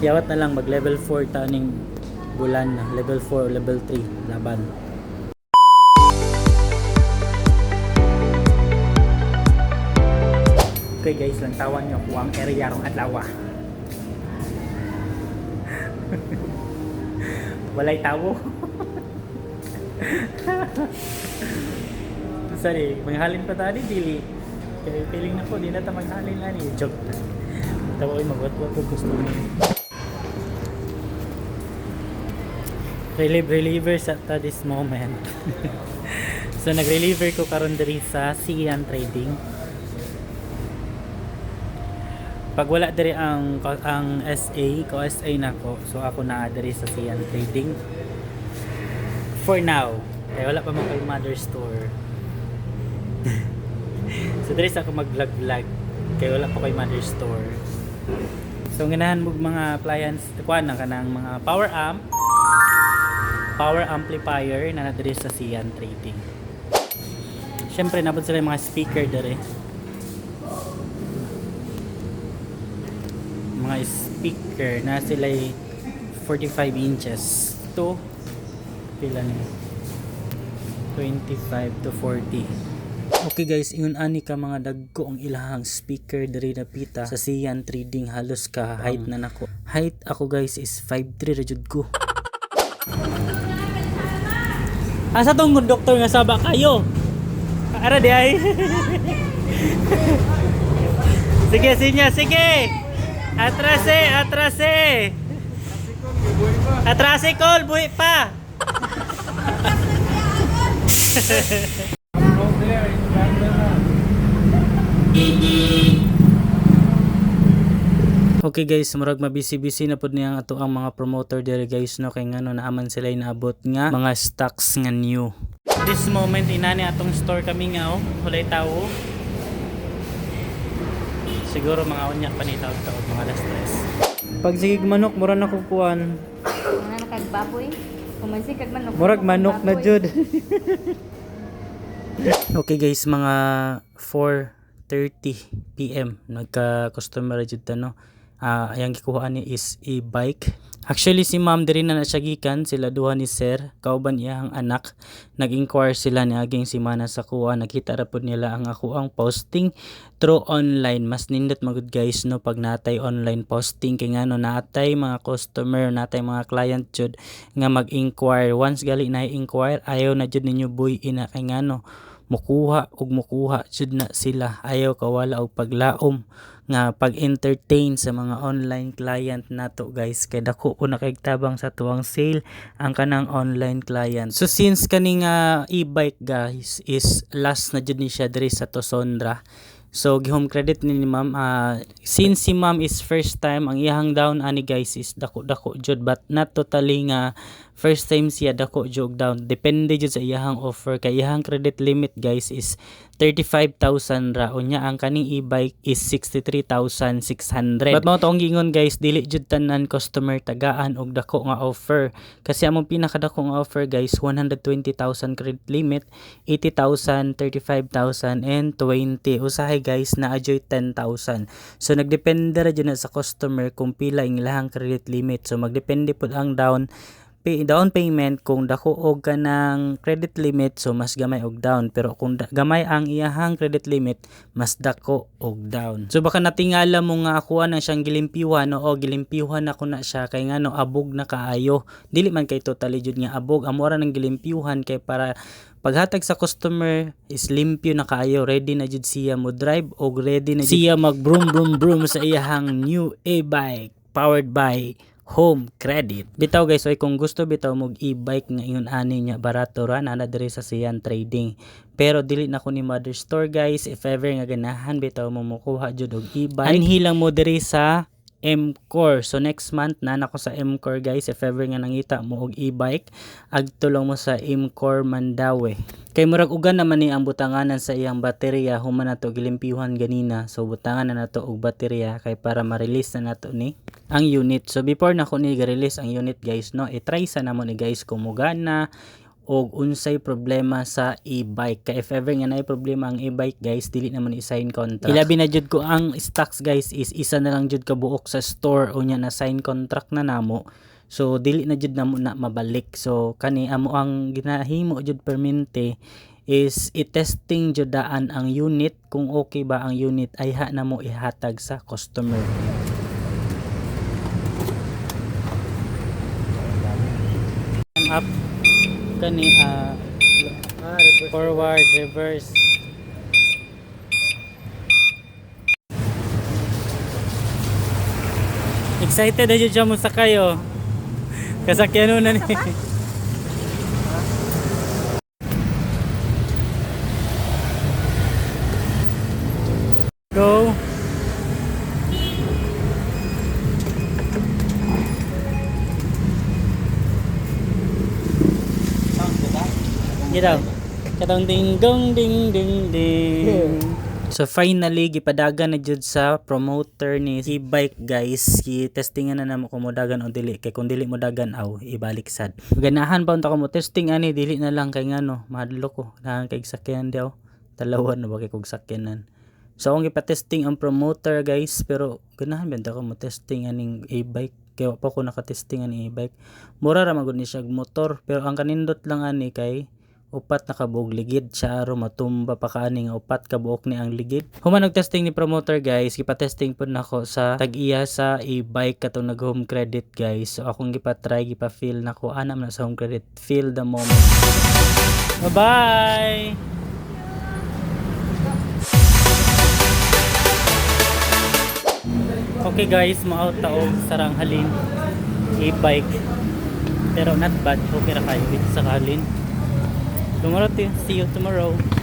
Yawat na lang mag level 4 taning bulan na. Level 4, level 3 laban. Okay guys, lantawan nyo ako ang area rong adlaw. Walay tawo. Sorry, manghalin pa tadi dili. Kaya feeling na ko, di na ta manghalin ani. Joke. Tawa ko magwat-wat ko gusto mo. Relieve reliever sa ta this moment. so nag-reliever ko karon diri sa Sian Trading. Pag wala diri ang ang SA, ko SA nako. So ako na diri sa Sian Trading. For now. Kaya wala pa kay mother store. so diri sa ako mag-vlog-vlog. Kaya wala pa kay mother store. So ganahan mo mga appliance, kuan na kanang mga power amp, power amplifier na nadiri sa Sian Trading. Syempre nabot sila yung mga speaker dere. Mga speaker na sila 45 inches to pila ni 25 to 40. Okay guys, ingon ani ka mga dagko ang ilahang speaker diri na pita sa Sian Trading halos ka height na nako. Height ako guys is 5'3 ra jud ko. Asa tong doktor nga saba kayo? Ara di ay. sige sinya, sige. Atrase, atrase. Atrase call, buhi pa. Okay guys, murag mabisi-bisi na pud niya ato ang mga promoter dere guys no kay ngano naaman sila inaabot nga mga stocks nga new. This moment inani atong store kami nga oh, hulay tawo. Siguro mga unya pa ni taog-taog mga alas tres. Pag sigig manok mura na kukuan. Mga nakagbaboy. Kumansi kag manok. Murag manok na jud. okay guys, mga 4:30 PM nagka customer jud ta no. Ah, ayang gikuha ni is e-bike. Actually si ma'am diri na na siya gikan. Sila duha ni sir. Kauban iyang anak. Nag-inquire sila ni aging si mana sa kuha. Nakita ra pud nila ang ako ang posting through online. Mas nindot magud guys no pag natay online posting. Kay ngano natay mga customer natay mga client jud nga mag-inquire. Once gali na inquire ayaw na jud ninyo buy ina kay ngano mukuha ug mukuha jud na sila. Ayaw kawala og paglaom nga pag-entertain sa mga online client nato guys. Kay dako ko nakigtabang sa tuwang sale ang kanang online client. So since kaning nga e-bike guys is last na jud ni siya diri sa Tosondra. So gihome credit ni ni ma'am. Ah, since si ma'am is first time ang iyang down ani guys is dako dako jud. But not totally nga first time siya dako jog down. Depende jud sa iyang offer. Kay iyang credit limit guys is 35,000 ra. Unya ang kaning e-bike is 63,600 but mao to ang gingon guys dili jud tanan customer tagaan og dako nga offer. Kasi among pinakadako nga offer guys 120,000 credit limit 80,000 35,000 and 20 usahay guys na adjoy 10,000 so nagdepende ra jud na sa customer kung pila ang ilahang credit limit. So magdepende pud ang down pay, down payment kung dako og kanang credit limit so mas gamay og down. Pero kung da- gamay ang iyahang credit limit mas dako og down. So baka natingala mo nga ako na siyang gilimpiwan no o gilimpiwan ako na siya. Kay nga no abog na kaayo. Dili man kay totally jud nga abog. Amo ra nang gilimpiwan kay para paghatag sa customer is limpyo na kaayo. Ready na jud siya mo drive og ready na jud siya mag broom broom broom sa iyahang new e-bike powered by home credit. Bitaw guys, oy kung gusto bitaw mog e-bike nga ingon ani niya barato ra na diri sa Sian Trading. Pero dili na ko ni Mother Store guys, if ever nga ganahan bitaw mo mukuha jud og e-bike. Anhi lang mo diri sa M-Core. So next month na nako sa M-Core guys, if ever nga nangita mo og e-bike, agtulong mo sa M-Core Mandawi. Kay murag ugan naman ni ang butanganan sa iyang baterya human nato gilimpiwan ganina. So butangan na nato og baterya kay para ma-release na nato ni ang unit. So before na ko ni release ang unit guys no, i-try sa namo ni guys kung mugana og unsay problema sa e-bike. Kay if ever nga naay problema ang e-bike guys dili naman i-sign contract. Ilabi na jud ko ang stocks guys is isa na lang jud ka buok sa store unya na sign contract na namo. So dili na jud namo na mabalik. So kani amo ang ginahimo jud permente is i-testing jud daan ang unit. Kung okay ba ang unit ay ha na mo ihatag sa customer. Up kani ah, forward reverse. Excited na jud mo sa kayo. Kasakyan na ni Gitaw. Katong ding dong ding ding ding. So finally gipadagan na jud sa promoter ni e-bike guys. Gi-testingan na namo kung modagan o dili kay kung dili modagan aw ibalik sad. Ganahan pa unta ko mo testing ani dili na lang kay ngano madlo ko. Nahan kay sakyan daw. Talawan na ba kay kog sakyanan. So akong gipatesting ang promoter guys pero ganahan benta ko mo testing aning e-bike kaya pa ko nakatesting ani e-bike. Mura ra magud ni siya motor pero ang kanindot lang ani kay upat na kabuog ligid siya aro matumba pa kaani nga upat ka ni ang ligid. Human og testing ni promoter guys. Gipa-testing pud nako sa tag-iya sa e-bike katong nag home credit guys. So akong gipa-try gipa-feel nako ana man sa home credit. Feel the moment. Bye bye Okay guys, maaw taog sarang halin e-bike. Pero not bad, okay ra kayo. Dito sa halin. Tomorrow, see you tomorrow.